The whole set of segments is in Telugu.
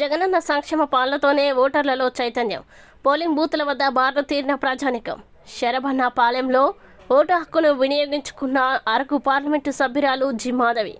జగనన్న సంక్షేమ పాలనతోనే ఓటర్లలో చైతన్యం. పోలింగ్ బూత్ల వద్ద బార్లు తీరిన ప్రజానికం. శరభన్న పాలెంలో ఓటు హక్కును వినియోగించుకున్న అరకు పార్లమెంటు సభ్యురాలు జి. మాధవి.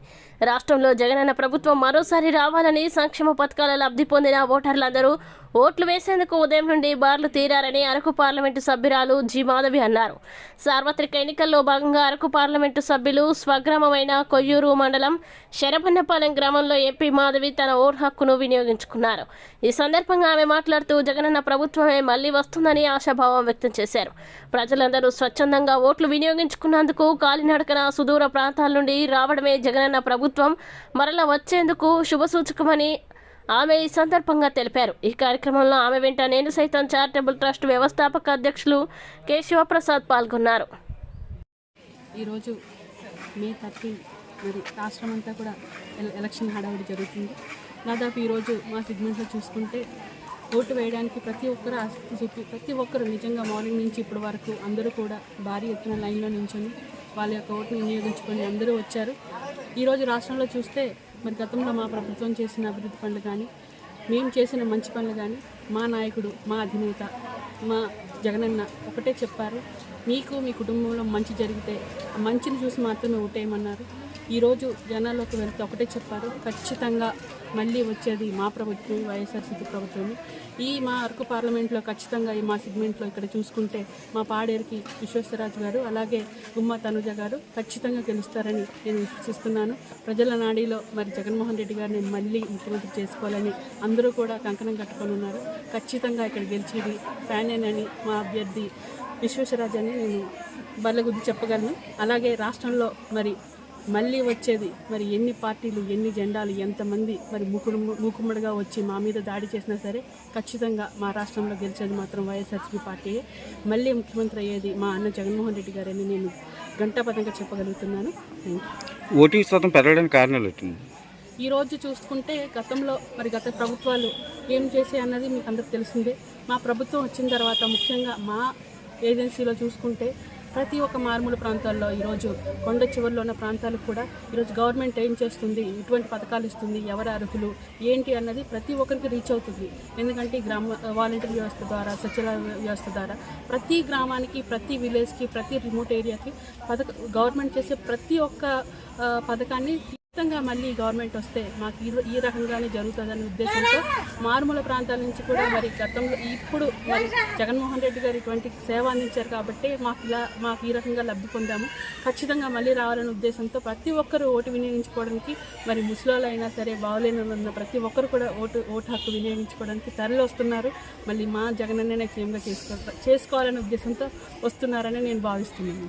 రాష్ట్రంలో జగనన్న ప్రభుత్వం మరోసారి రావాలని సంక్షేమ పథకాల లబ్ధి పొందిన ఓటర్లందరూ ఓట్లు వేసేందుకు ఉదయం నుండి బార్లు తీరారని అరకు పార్లమెంటు సభ్యురాలు జి మాధవి అన్నారు. సార్వత్రిక ఎన్నికల్లో భాగంగా అరకు పార్లమెంటు సభ్యులు స్వగ్రామమైన కొయ్యూరు మండలం శరభన్నపాలెం గ్రామంలో ఎంపీ మాధవి తన ఓటు హక్కును వినియోగించుకున్నారు. ఈ సందర్భంగా ఆమె మాట్లాడుతూ జగనన్న ప్రభుత్వమే మళ్ళీ వస్తుందని ఆశాభావం వ్యక్తం చేశారు. ప్రజలందరూ స్వచ్ఛందంగా ఓట్లు వినియోగించుకున్నందుకు కాలినడకన సుదూర ప్రాంతాల నుండి రావడమే జగనన్న ప్రభుత్వం. మరల వచ్చేందుకు శుభసూచకమని ఆమె ఈ సందర్భంగా తెలిపారు. ఈ కార్యక్రమంలో ఆమె వెంట నేను సైతం చారిటబుల్ ట్రస్ట్ వ్యవస్థాపక అధ్యక్షులు కె. శివప్రసాద్ పాల్గొన్నారు. ఈరోజు మే థర్టీన్ మరి రాష్ట్రం అంతా కూడా ఎలక్షన్ హడావిడి జరుగుతుంది. దాదాపు ఈరోజు మా సిగ్నల్స్లో చూసుకుంటే ఓటు వేయడానికి ప్రతి ఒక్కరు ఆసక్తి ప్రతి ఒక్కరు నిజంగా మార్నింగ్ నుంచి ఇప్పటి వరకు అందరూ కూడా భారీ ఎత్తున లైన్లో నించొని వాళ్ళ యొక్క ఓటును వినియోగించుకొని అందరూ వచ్చారు. ఈరోజు రాష్ట్రంలో చూస్తే మరి గతంలో మా ప్రభుత్వం చేసిన అభివృద్ధి పనులు కానీ మేము చేసిన మంచి పనులు కానీ మా నాయకుడు మా అధినేత మా జగనన్న ఒకటే చెప్పారు. మీకు మీ కుటుంబంలో మంచి జరిగితే ఆ మంచిని చూసి మాత్రమే ఓటేయమన్నారు. ఈరోజు జనాల్లోకి వెళ్తే ఒకటే చెప్పారు. ఖచ్చితంగా మళ్ళీ వచ్చేది మా ప్రభుత్వం వైఎస్ఆర్సీపీ ప్రభుత్వం ఈ మా అరకు పార్లమెంట్లో ఖచ్చితంగా ఈ మా సెగ్మెంట్లో ఇక్కడ చూసుకుంటే మా పాడేరుకి విశ్వేశ్వరరాజు గారు అలాగే గుమ్మ తనుజ గారు ఖచ్చితంగా గెలుస్తారని నేను విశ్వసిస్తున్నాను. ప్రజల నాడిలో మరి జగన్మోహన్ రెడ్డి గారిని మళ్ళీ ముఖ్యమంత్రి చేసుకోవాలని అందరూ కూడా కంకణం కట్టుకొని ఉన్నారు. ఖచ్చితంగా ఇక్కడ గెలిచేది ఫ్యానేనని మా అభ్యర్థి విశ్వేశ్వరరాజు అని నేను బల్లగుద్ది చెప్పగలను. అలాగే రాష్ట్రంలో మరి మళ్ళీ వచ్చేది. మరి ఎన్ని పార్టీలు ఎన్ని జెండాలు ఎంతమంది మరి మూకుడు మూకుమ్మడిగా వచ్చి మా మీద దాడి చేసినా సరే ఖచ్చితంగా మా రాష్ట్రంలో గెలిచేది మాత్రం వైఎస్ఆర్సీపీ పార్టీయే. మళ్ళీ ముఖ్యమంత్రి అయ్యేది మా అన్న జగన్మోహన్ రెడ్డి గారని నేను గంటాపదంగా చెప్పగలుగుతున్నాను. ఓటింగ్ శాతం పెరగడానికి కారణాలు ఏంటండి ఈ రోజు చూసుకుంటే గతంలో మరి గత ప్రభుత్వాలు ఏం చేసే అన్నది మీకు అందరికి తెలిసిందే. మా ప్రభుత్వం వచ్చిన తర్వాత ముఖ్యంగా మా ఏజెన్సీలో చూసుకుంటే ప్రతి ఒక్క మారుమూల ప్రాంతాల్లో ఈరోజు కొండ చివరిలో ఉన్న ప్రాంతాలకు కూడా ఈరోజు గవర్నమెంట్ ఏం చేస్తుంది? ఎటువంటి పథకాలు ఇస్తుంది? ఎవరు అర్హులు? ఏంటి అన్నది ప్రతి ఒక్కరికి రీచ్ అవుతుంది. ఎందుకంటే ఈ గ్రామ వాలంటీర్ వ్యవస్థ ద్వారా సచివాల వ్యవస్థ ద్వారా ప్రతి గ్రామానికి ప్రతి విలేజ్కి ప్రతి రిమోట్ ఏరియాకి పథక గవర్నమెంట్ చేసే ప్రతి ఒక్క పథకాన్ని ఖచ్చితంగా మళ్ళీ గవర్నమెంట్ వస్తే మాకు ఈ ఈ రకంగానే జరుగుతుందనే ఉద్దేశంతో మారుమూల ప్రాంతాల నుంచి కూడా మరి గతంలో ఇప్పుడు మరి జగన్మోహన్ రెడ్డి గారు ఇటువంటి సేవ అందించారు కాబట్టి మాకు ఇలా మాకు ఈ రకంగా లబ్ధి పొందాము. ఖచ్చితంగా మళ్ళీ రావాలనే ఉద్దేశంతో ప్రతి ఒక్కరూ ఓటు వినియోగించుకోవడానికి మరి ముసలాలు అయినా సరే బాగోలేని ఉన్న ప్రతి ఒక్కరు కూడా ఓటు ఓటు హక్కు వినియోగించుకోవడానికి తరలి వస్తున్నారు. మళ్ళీ మా జగనన్నే సీఎంగా చేసుకో చేసుకోవాలనే ఉద్దేశంతో వస్తున్నారని నేను భావిస్తున్నాను.